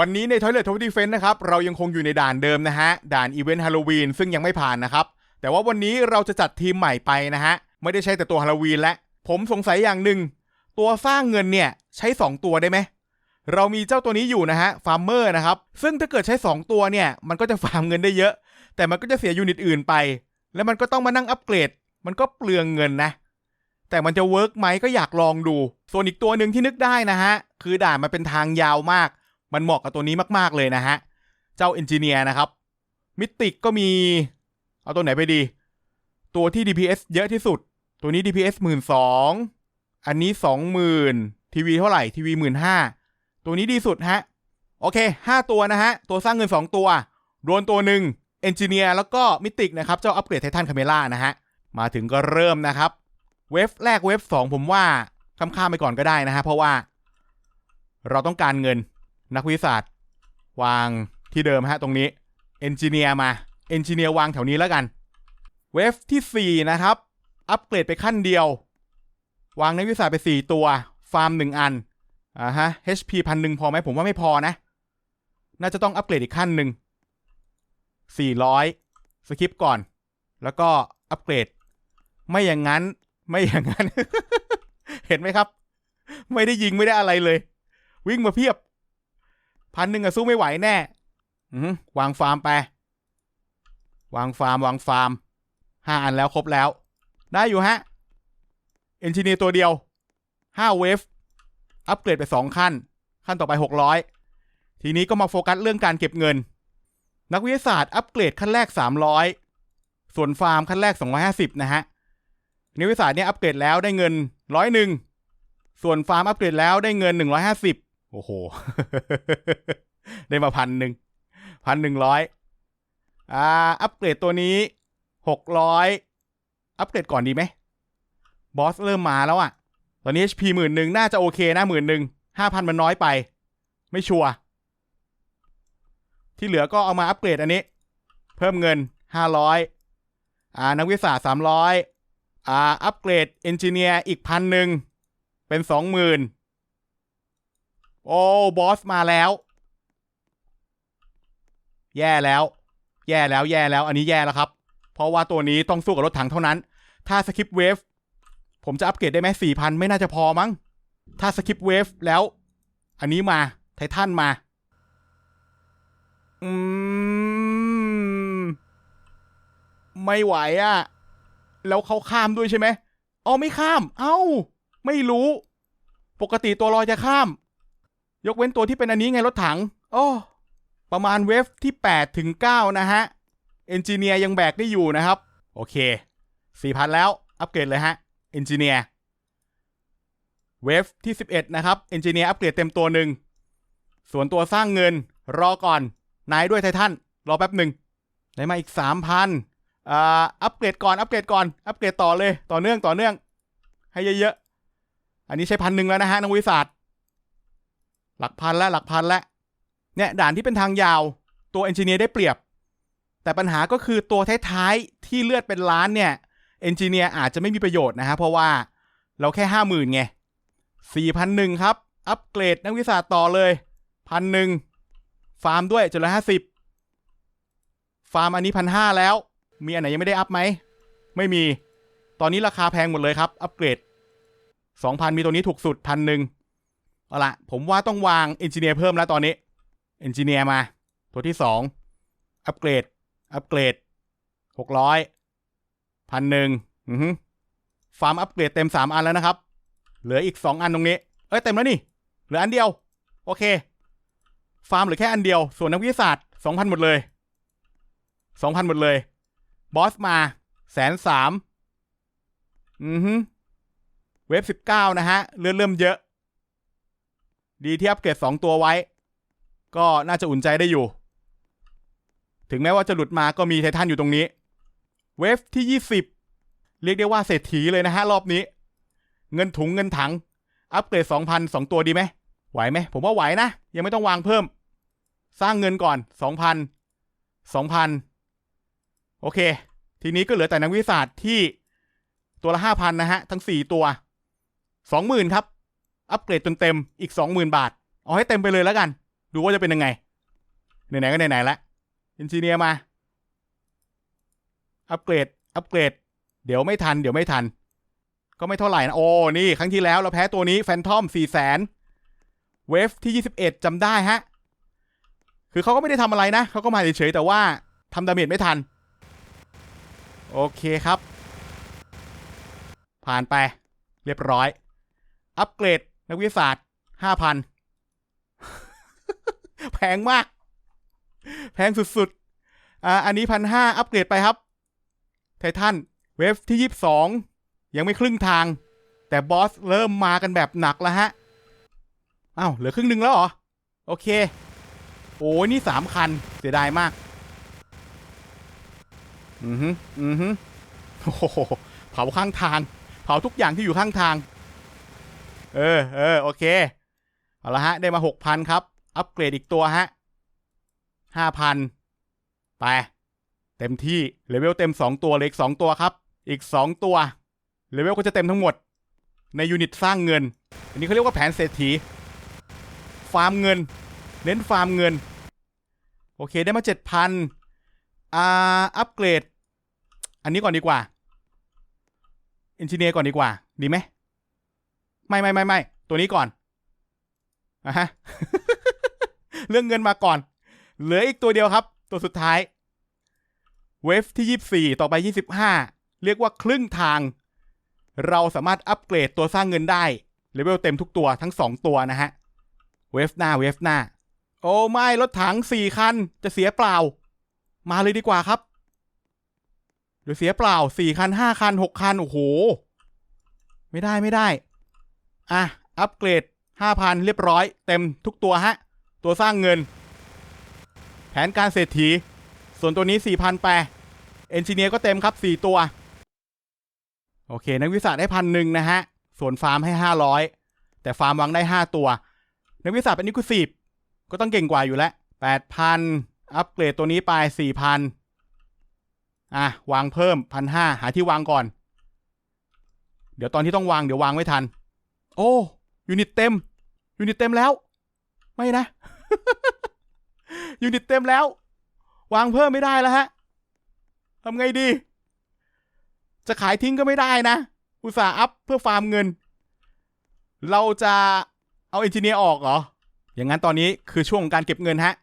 วันนี้ใน Toilet Top Defense นะครับ เรายังคงอยู่ในด่านเดิมนะฮะ ด่านอีเวนต์ฮาโลวีนซึ่งยังไม่ผ่านนะครับ แต่ว่าวันนี้เราจะจัดทีมใหม่ไปนะฮะ ไม่ได้ใช้แต่ตัวฮาโลวีนและ ผมสงสัยอย่างหนึ่ง ตัวสร้างเงินเนี่ย ใช้ 2 ตัวได้ไหม เรามีเจ้าตัวนี้อยู่นะฮะ ฟาร์มเมอร์นะครับ ซึ่งถ้าเกิดใช้ 2 ตัวเนี่ย มันก็จะฟาร์มเงินได้เยอะ แต่มันก็จะเสียยูนิตอื่นไป แล้วมันก็ต้องมานั่งอัปเกรด มันก็เปลืองเงินนะ แต่มันจะเวิร์กไหมก็อยากลองดู ส่วนอีกตัวหนึ่งที่นึกได้นะฮะ คือด่านมันเป็นทางยาวมาก มันเหมาะกับตัวนี้มาก ๆ เลยนะฮะ เจ้าเอนจิเนียร์นะครับ มิติกก็มี เอาตัวไหนไปดี ตัวที่ DPS เยอะที่สุด ตัวนี้ DPS หมื่นสองอันนี้สองหมื่นทีวีเท่าไหร่ทีวีหมื่นห้าตัวนี้ดีสุดฮะ โอเคห้าตัวนะฮะ ตัวสร้างเงินสองตัวโดนตัวหนึ่งเอนจิเนียร์แล้วก็มิติกนะครับ เจ้าอัปเกรดไททันคาเมล่านะฮะ มาถึงก็เริ่มนะครับ เวฟแรกเวฟสองผมว่าข้ามข้ามไปก่อนก็ได้นะฮะ เพราะว่า เราต้องการเงิน นักวิทยาศาสตร์ วางที่เดิมฮะตรงนี้เอนจิเนียร์มาเอนจิเนียร์วางแถวนี้แล้วกัน เวฟที่ 4 นะครับ อัปเกรดไปขั้นเดียว วางนักวิทยาศาสตร์ไป 4 ตัว ฟาร์ม 1 อันอ่าฮะ HP พันหนึ่งพอไหมผมว่าไม่พอนะ น่าจะต้องอัปเกรดอีกขั้นหนึ่ง400 สคริปก่อน แล้วก็อัปเกรด ไม่อย่างนั้น ไม่อย่างนั้น เห็นไหมครับ ไม่ได้ยิงไม่ได้อะไรเลย วิ่งมาเพียบ พันหนึ่งอะสู้ไม่ไหวแน่วางฟาร์มไป วางฟาร์ม วางฟาร์มห้าอันแล้วครบแล้ว ได้อยู่ฮะเอนจิเนียร์ตัวเดียวห้าเวฟอัปเกรดไปสองขั้น ขั้นต่อไปหกร้อยทีนี้ก็มาโฟกัสเรื่องการเก็บเงิน นักวิทยาศาสตร์อัปเกรดขั้นแรกสามร้อยส่วนฟาร์มขั้นแรกสองร้อยห้าสิบนะฮะนักวิทยาศาสตร์เนี่ยอัปเกรดแล้วได้เงินร้อยหนึ่งส่วนฟาร์มอัปเกรดแล้วได้เงินหนึ่งร้อยห้าสิบ โอ้โห ได้มาพันหนึ่งพันหนึ่งร้อยอ่า อัปเกรดตัวนี้หกร้อยอัปเกรดก่อนดีไหมบอสเริ่มมาแล้วอะตอนนี้ HP หมื่นหนึ่งน่าจะโอเคนะหมื่นหนึ่งห้าพันมันน้อยไป ไม่ชัวร์ที่เหลือก็เอามาอัปเกรดอันนี้ เพิ่มเงินห้าร้อยอ่านักวิทยาศาสตร์สามร้อยอ่าอัปเกรดเอนจิเนียร์อีกพันหนึ่งเป็นสองหมื่น โอ้บอสมาแล้ว แย่แล้ว แย่แล้วแย่แล้ว อันนี้แย่แล้วครับ เพราะว่าตัวนี้ต้องสู้กับรถถังเท่านั้น ถ้าสกิปเวฟผมจะอัปเกรดได้ไหมสี่พันไม่น่าจะพอมั้ง ถ้าสกิปเวฟแล้ว อันนี้มา ไททันมา อืม ไม่ไหวอะ่ะ แล้วเขาข้ามด้วยใช่ไหมอ๋อไม่ข้าม เอ้า ไม่รู้ ปกติตัวลอยจะข้าม ยกเว้นตัวที่เป็นอันนี้ไงรถถัง โอ้ ประมาณเวฟที่ 8 ถึง 9 นะฮะ เอนจิเนียร์ยังแบกได้อยู่นะครับ โอเค 4,000 แล้ว อัปเกรดเลยฮะ เอนจิเนียร์ เวฟที่ 11 นะครับ เอนจิเนียร์อัปเกรดเต็มตัวหนึ่ง ส่วนตัวสร้างเงิน รอก่อน นายด้วยไททัน รอแป๊บหนึ่งได้มาอีก 3,000อ่า อัปเกรดก่อน อัปเกรดก่อน อัปเกรดต่อเลย ต่อเนื่อง ต่อเนื่อง ให้เยอะๆ อันนี้ใช้พันหนึ่งแล้วนะฮะนักวิทยาศาสตร์ หลักพันแล้วหลักพันแล้วเนี่ยด่านที่เป็นทางยาวตัวเอนจิเนียร์ได้เปรียบ แต่ปัญหาก็คือตัวท้ายๆที่เลือดเป็นล้านเนี่ยเอนจิเนียร์อาจจะไม่มีประโยชน์นะฮะเพราะว่าเราแค่ห้าหมื่นไงสี่พันหนึ่งครับ อัปเกรดนักวิทยาต่อเลยพันหนึ่งฟาร์มด้วยจุดละห้าสิบฟาร์มอันนี้พันห้าแล้ว มีอันไหนยังไม่ได้อัพไหม ไม่มี ตอนนี้ราคาแพงหมดเลยครับ อัปเกรดสองพันมีตัวนี้ถูกสุดพันหนึ่ง เอาละผมว่าต้องวางเอนจิเนียร์เพิ่มแล้วตอนนี้เอนจิเนียร์มา ตัวที่สองอัปเกรด อัปเกรดหกร้อยพันหนึ่งอือฮึฟาร์มอัปเกรดเต็มสามอันแล้วนะครับ เหลืออีกสองอันตรงนี้ เอ้ยเต็มแล้วนี่ เหลืออันเดียว โอเค ฟาร์มเหลือแค่อันเดียว ส่วนนักวิทยาศาสตร์สองพันหมดเลยสองพันหมดเลย บอสมาแสนสามอือฮึเว็บสิบเก้านะฮะ เลื่อนเริ่มเยอะ ดีที่อัปเกรดสองตัวไว้ ก็น่าจะอุ่นใจได้อยู่ ถึงแม้ว่าจะหลุดมาก็มีไททันอยู่ตรงนี้ เวฟที่ 20 เรียกได้ว่าเศรษฐีเลยนะฮะรอบนี้ เงินถุงเงินถัง อัปเกรด2,000 2 ตัวดีไหมไหวไหม ผมว่าไหวนะ ยังไม่ต้องวางเพิ่ม สร้างเงินก่อน 2,000 2,000 โอเค ทีนี้ก็เหลือแต่นักวิทยาศาสตร์ที่ตัวละ5,000นะฮะ ทั้ง 4 ตัว 20,000 ครับ อัปเกรดจนเต็มอีก 20,000 บาท เอาให้เต็มไปเลยแล้วกัน ดูว่าจะเป็นยังไง ไหนๆก็ไหนๆละเอนจิเนียร์มา อัปเกรด อัปเกรด เดี๋ยวไม่ทัน เดี๋ยวไม่ทัน ก็ไม่เท่าไหร่นะ โอ้ นี่ครั้งที่แล้วเราแพ้ตัวนี้แฟนทอมสี่แสนเวฟที่ 21จำได้ฮะ คือเขาก็ไม่ได้ทำอะไรนะ เขาก็มาเฉยๆแต่ว่าทำดาเมจไม่ทัน โอเคครับ ผ่านไปเรียบร้อย อัปเกรด นักวิทยาศาสตร์ห้าพันแพงมาก แพงสุดๆ อ่า อันนี้พันห้าอัปเกรดไปครับ ไททันเวฟที่ยี่สิบสองยังไม่ครึ่งทาง แต่บอสเริ่มมากันแบบหนักแล้วฮะอ้าวเหลือครึ่งหนึ่งแล้วเหรอ โอเค โอ้ยนี่สามคัน เสียดายมาก อือฮึอือฮึโอ้โหเผาข้างทาง เผาทุกอย่างที่อยู่ข้างทาง เออเออโอเค เอาละฮะ ได้มาหกพันครับ อัปเกรดอีกตัวฮะห้าพันไป เต็มที่ เลเวลเต็มสองตัวเล็กสองตัวครับ อีกสองตัว เลเวลก็จะเต็มทั้งหมด ในยูนิตสร้างเงิน อันนี้เขาเรียกว่าแผนเศรษฐี ฟาร์มเงิน เน้นฟาร์มเงิน โอเคได้มาเจ็ดพันอ่า อัปเกรด อันนี้ก่อนดีกว่าเอนจิเนียร์ก่อนดีกว่า ดีไหม ไม่ไม่ไม่ไม่ตัวนี้ก่อนอะฮะเรื่องเงินมาก่อน เหลืออีกตัวเดียวครับ ตัวสุดท้าย เวฟที่ 24 ต่อไป 25 เรียกว่าครึ่งทาง เราสามารถอัปเกรดตัวสร้างเงินได้เลเวลเต็มทุกตัวทั้ง 2 ตัวนะฮะ เวฟหน้าเวฟหน้า โอ้ไม่รถถัง 4 คัน จะเสียเปล่า มาเลยดีกว่าครับเดี๋ยวเสียเปล่า 4 คัน 5 คัน 6 คัน โอ้โห ไม่ได้ไม่ได้ อะ อัปเกรด 5,000 เรียบร้อย เต็มทุกตัวฮะ ตัวสร้างเงิน แผนการเศรษฐี ส่วนตัวนี้ 4,000แปรเอนจิเนียร์ก็เต็มครับ 4 ตัว โอเค นักวิทยาศาสตร์ได้พันหนึ่งนะฮะ ส่วนฟาร์มให้ 500 แต่ฟาร์มวางได้ 5 ตัว นักวิทยาศาสตร์เป็นนิคุสีบก็ต้องเก่งกว่าอยู่แล้ว 8,000 อัปเกรดตัวนี้ไป 4,000 อะ วางเพิ่ม 1,500 หาที่วางก่อน เดี๋ยวตอนที่ต้องวางเดี๋ยววางไม่ทัน โอ้ยูนิตเต็มยูนิตเต็มแล้ว ไม่นะยูนิตเต็มแล้ว วางเพิ่มไม่ได้แล้วฮะทำไงดี จะขายทิ้งก็ไม่ได้นะ อุตส่าห์อัพเพื่อฟาร์มเงิน เราจะเอาเอนจิเนียร์ออกเหรอ อย่างนั้นตอนนี้คือช่วงของการเก็บเงินฮะ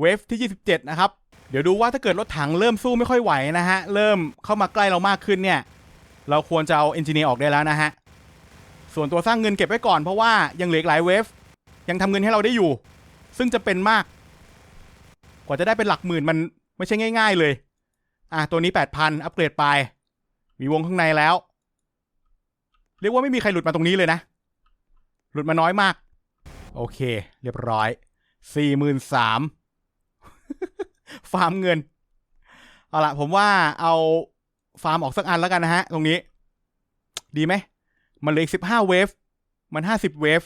เวฟที่ 27 นะครับ เดี๋ยวดูว่าถ้าเกิดรถถังเริ่มสู้ไม่ค่อยไหวนะฮะ เริ่มเข้ามาใกล้เรามากขึ้นเนี่ย เราควรจะเอาเอนจิเนียร์ออกได้แล้วนะฮะ ส่วนตัวสร้างเงินเก็บไว้ก่อน เพราะว่ายังเหลืออกหลายเวฟยังทำเงินให้เราได้อยู่ ซึ่งจะเป็นมาก กว่าจะได้เป็นหลักหมื่นมันไม่ใช่ง่าย ๆ เลย อะตัวนี้8,000อัปเกรดไป มีวงข้างในแล้ว เรียกว่าไม่มีใครหลุดมาตรงนี้เลยนะ หลุดมาน้อยมาก โอเค เรียบร้อย43,000ฟาร์มเงิน เอาละผมว่าเอาฟาร์มออกสักอันแล้วกันนะฮะ ตรงนี้ ดีไหม มันเหลืออีก15เวฟมัน50เวฟ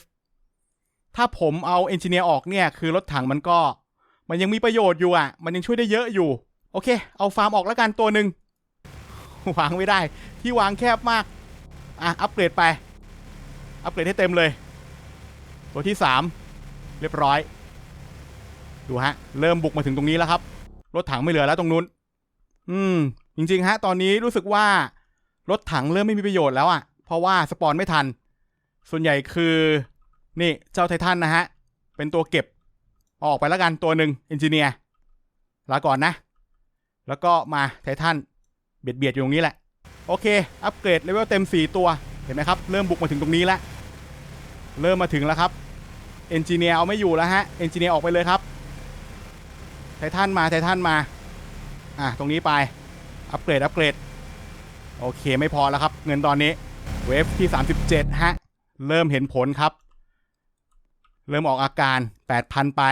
ถ้าผมเอาเอนจิเนียร์ออกเนี่ยคือรถถังมันก็ มันยังมีประโยชน์อยู่อะ มันยังช่วยได้เยอะอยู่ โอเค เอาฟาร์มออกแล้วกันตัวหนึ่งวางไม่ได้ ที่วางแคบมาก อะ อัปเกรดไป อัปเกรดให้เต็มเลย ตัวที่ 3 เรียบร้อย ดูฮะ เริ่มบุกมาถึงตรงนี้แล้วครับ รถถังไม่เหลือแล้วตรงนู้น อืม จริง ๆ ฮะ ตอนนี้รู้สึกว่า รถถังเริ่มไม่มีประโยชน์แล้วอะ เพราะว่าสปอนไม่ทัน ส่วนใหญ่คือนี่เจ้าไททันนะฮะ เป็นตัวเก็บออกไปแล้วกันตัวหนึ่งเอนจิเนียร์ลาก่อนนะ แล้วก็มาไททันเบียดเบียดอยู่ตรงนี้แหละ โอเค อัปเกรดเลเวลเต็ม 4 ตัวเห็นไหมครับ เริ่มบุกมาถึงตรงนี้แล้ว เริ่มมาถึงแล้วครับเอนจิเนียร์เอาไม่อยู่แล้วฮะเอนจิเนียร์ออกไปเลยครับไททันมาไททันมาอะตรงนี้ไปอัปเกรดอัปเกรดโอเคไม่พอแล้วครับ เงินตอนนี้ เวฟที่ 37 ฮะ เริ่มเห็นผลครับ เริ่มออกอาการ 8,000 ไป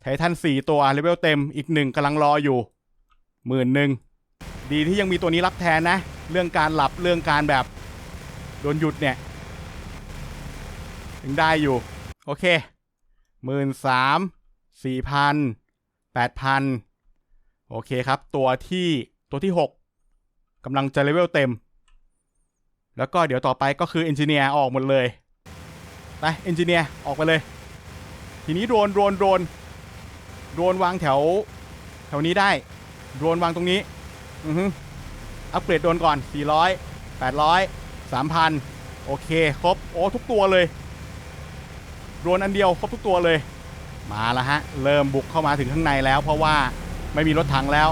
ไททัน 4 ตัวเลเวลเต็มอีกหนึ่งกำลังรออยู่หมื่นหนึ่งดีที่ยังมีตัวนี้รับแทนนะ เรื่องการหลับเรื่องการแบบโดนหยุดเนี่ยยังได้อยู่ โอเคหมื่นสามสี่พันแปดพันโอเคครับ ตัวที่ตัวที่หกกำลังจะเลเวลเต็ม แล้วก็เดี๋ยวต่อไปก็คือเอนจิเนียร์ออกหมดเลยไปเอนจิเนียร์ออกไปเลย ทีนี้โดรนโดรนโดรนโดรนวางแถว แถวนี้ได้โดรนวางตรงนี้อือฮึอัปเกรดโดรนก่อน 400 800 3,000 โอเค ครบ โอ้ ทุกตัวเลยโดรนอันเดียวครบทุกตัวเลย มาแล้วฮะ เริ่มบุกเข้ามาถึงข้างในแล้ว เพราะว่าไม่มีรถถังแล้ว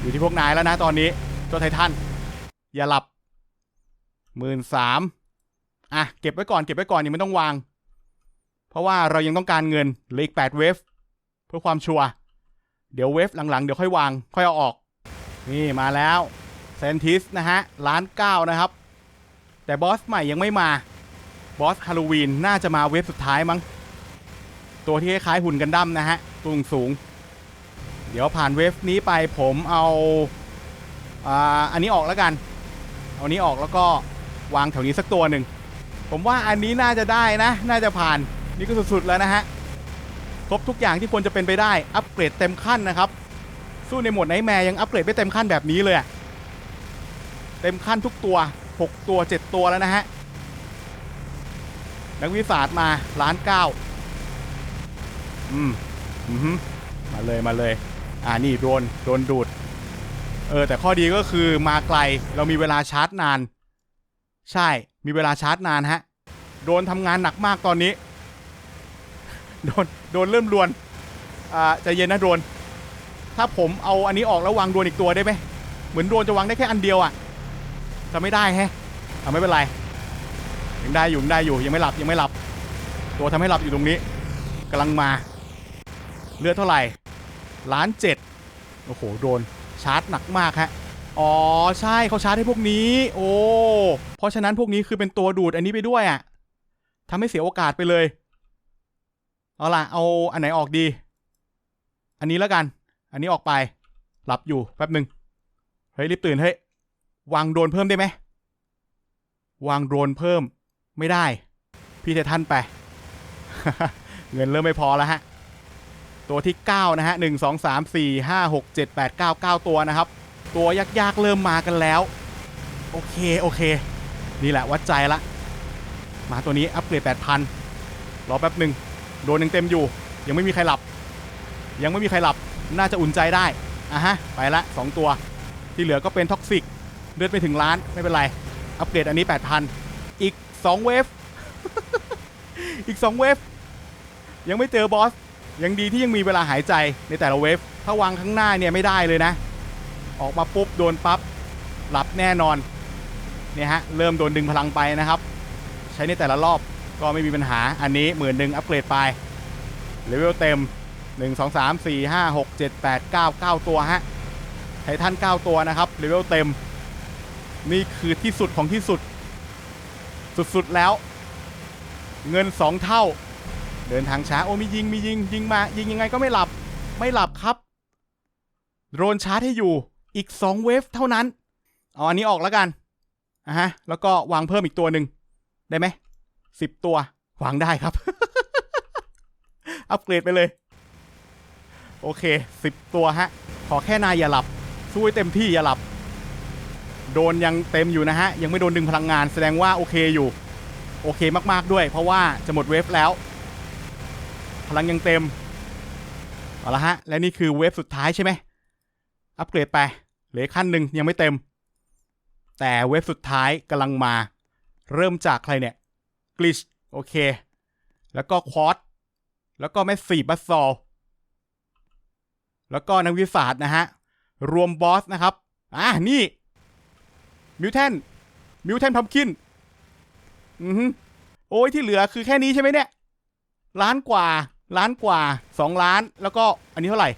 อยู่ที่พวกนายแล้วนะตอนนี้เจ้าไททันอย่าหลับ หมื่นสามอะ เก็บไว้ก่อนเก็บไว้ก่อนยังไม่ต้องวาง เพราะว่าเรายังต้องการเงินเลืออีกแปดเวฟเพื่อความชัวร์เดี๋ยวเวฟหลังๆ เดี๋ยวค่อยวาง ค่อยเอาออก นี่มาแล้วเซนทิสนะฮะล้านเก้านะครับ แต่บอสใหม่ยังไม่มาบอสฮาโลวีนน่าจะมาเวฟสุดท้ายมั้ง ตัวที่คล้ายหุ่นกันดั้มนะฮะตัวสูง เดี๋ยวผ่านเวฟนี้ไปผมเอาอ่าอันนี้ออกแล้วกัน เอานี้ออกแล้วก็ วางแถวนี้สักตัวหนึ่ง ผมว่าอันนี้น่าจะได้นะ น่าจะผ่าน นี่ก็สุดๆแล้วนะฮะ ครบทุกอย่างที่ควรจะเป็นไปได้ อัปเกรดเต็มขั้นนะครับ สู้ในโหมดไนแมร์ยังอัปเกรดไม่เต็มขั้นแบบนี้เลย เต็มขั้นทุกตัว 6 ตัว 7 ตัวแล้วนะฮะ นักวิสาสมาล้านเก้าอืม อืมมาเลยมาเลย อ่านี่โดน โดนดูด เออ แต่ข้อดีก็คือมาไกล เรามีเวลาชาร์จนาน ใช่มีเวลาชาร์จนานฮะ โดนทำงานหนักมากตอนนี้ โดนโดนเริ่มรวน อ่าใจเย็นนะโดน ถ้าผมเอาอันนี้ออกแล้ววางโดนอีกตัวได้ไหมเหมือนโดนจะวางได้แค่อันเดียวอะ่ะจะไม่ได้แฮะเอาไม่เป็นไรยังได้อยู่ยังได้อยู่ยังไม่หลับยังไม่หลับ ตัวทำให้หลับอยู่ตรงนี้กำลังมา เลือดเท่าไหร่ล้านเจ็ดโอ้โหโดนชาร์จหนักมากฮะ อ๋อใช่เขาชาร์จให้พวกนี้ โอ้เพราะฉะนั้นพวกนี้คือเป็นตัวดูดอันนี้ไปด้วยอะ่ะทำให้เสียโอกาสไปเลย เอาล่ะ เอาอันไหนออกดี อันนี้แล้วกัน อันนี้ออกไป หลับอยู่แป๊บหนึ่งเฮ้ยรีบตื่นเฮ้ยวางโดนเพิ่มได้ไหมวางโดนเพิ่มไม่ได้ พี่เททันไป เงินเริ่มไม่พอแล้วฮะ ตัวที่ 9 นะฮะ 1 2 3 4 5 6 7 8 9 9 ตัวนะครับ ตัวยากๆเริ่มมากันแล้ว โอเค โอเค นี่แหละวัดใจละมาตัวนี้อัปเกรด8,000รอแป๊บหนึ่งโดนยังเต็มอยู่ ยังไม่มีใครหลับ ยังไม่มีใครหลับน่าจะอุ่นใจได้อะฮะไปละ 2 ตัว ที่เหลือก็เป็นท็อกซิกเลือดไปถึงล้านไม่เป็นไร อัปเกรดอันนี้ 8,000 อีก 2 เวฟ อีก 2 เวฟ ยังไม่เจอบอส ยังดีที่ยังมีเวลาหายใจในแต่ละเวฟ ถ้าวางข้างหน้าเนี่ยไม่ได้เลยนะ ออกมาปุ๊บโดนปั๊บหลับแน่นอนเนี่ยฮะเริ่มโดนดึงพลังไปนะครับ ใช้ในแต่ละรอบก็ไม่มีปัญหาอันนี้หมื่นหนึ่งอัปเกรดไปเลเวลเต็ม 1 2 3 4 5 6 7 8 9 9 ตัวฮะไททัน9ตัวนะครับเลเวลเต็ม นี่คือที่สุดของที่สุด สุดๆแล้ว เงิน 2 เท่า เดินทางช้าโอ้มียิงมียิงยิงมายิงยังไงก็ไม่หลับไม่หลับครับ โดนชาร์จให้อยู่ อีก 2 เวฟเท่านั้น เอาอันนี้ออกแล้วกันอะฮะ แล้วก็วางเพิ่มอีกตัวหนึ่งได้ไหมสิบตัว วางได้ครับ อัปเกรดไปเลย โอเคสิบตัวฮะ ขอแค่นายอย่าหลับช่วยเต็มที่อย่าหลับ โดนยังเต็มอยู่นะฮะ ยังไม่โดนดึงพลังงานแสดงว่าโอเคอยู่ โอเคมากๆด้วย เพราะว่าจะหมดเวฟแล้ว พลังยังเต็ม เอาละฮะ และนี่คือเวฟสุดท้ายใช่ไหม อัปเกรดไปเหลือขั้นหนึ่งยังไม่เต็ม แต่เวฟสุดท้ายกำลังมา เริ่มจากใครเนี่ยกลิชโอเค แล้วก็ควอตแล้วก็แมสซีบัสซอลแล้วก็นักวิทยาศาสตร์นะฮะ รวมบอสนะครับ อะ นี่ มิวแทน มิวแทนพัมคิน อือฮึโอ้ยที่เหลือคือแค่นี้ใช่ไหมเนี่ย ล้านกว่า ล้านกว่าสองล้าน แล้วก็อันนี้เท่าไหร่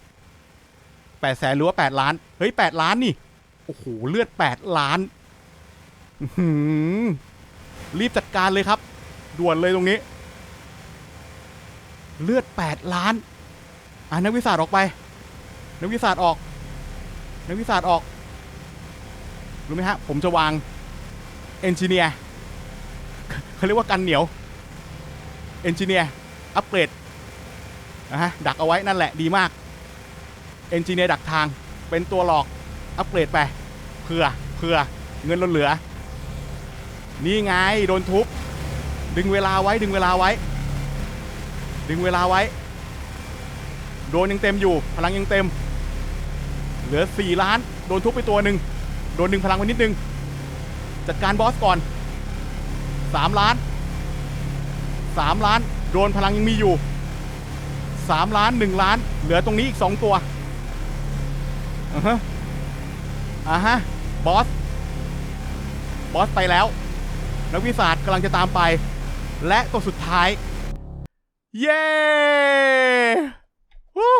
แปดแสนหรือว่าแปดล้าน เฮ้ยแปดล้านนี่ โอ้โห เลือดแปดล้านรีบจัดการเลยครับ ด่วนเลยตรงนี้ เลือด8ล้าน อะนักวิทยาศาสตร์ออกไป นักวิทยาศาสตร์ออก นักวิทยาศาสตร์ออกรู้ไหมฮะ ผมจะวางเอนจิเนียร์เขาเรียกว่ากันเหนียวเอนจิเนียร์อัปเกรดนะฮะดักเอาไว้นั่นแหละดีมาก เอนจิเนียร์ดักทาง เป็นตัวหลอก อัปเกรดไปเพื่อเพื่อเงินล้นเหลือ นี่ไง โดนทุบ ดึงเวลาไว้ดึงเวลาไว้ ดึงเวลาไว้ โดนยังเต็มอยู่ พลังยังเต็ม เหลือ 4 ล้าน โดนทุบไปตัวหนึ่งโดนดึงพลังไปนิดนึง จัดการบอสก่อน 3 ล้าน 3 ล้าน โดนพลังยังมีอยู่ 3 ล้าน 1 ล้าน เหลือตรงนี้อีก 2 ตัว อ่าฮะอ่าฮะ บอส บอสไปแล้ว นักวิสาสกำลังจะตามไป และตัวสุดท้าย เย้วู้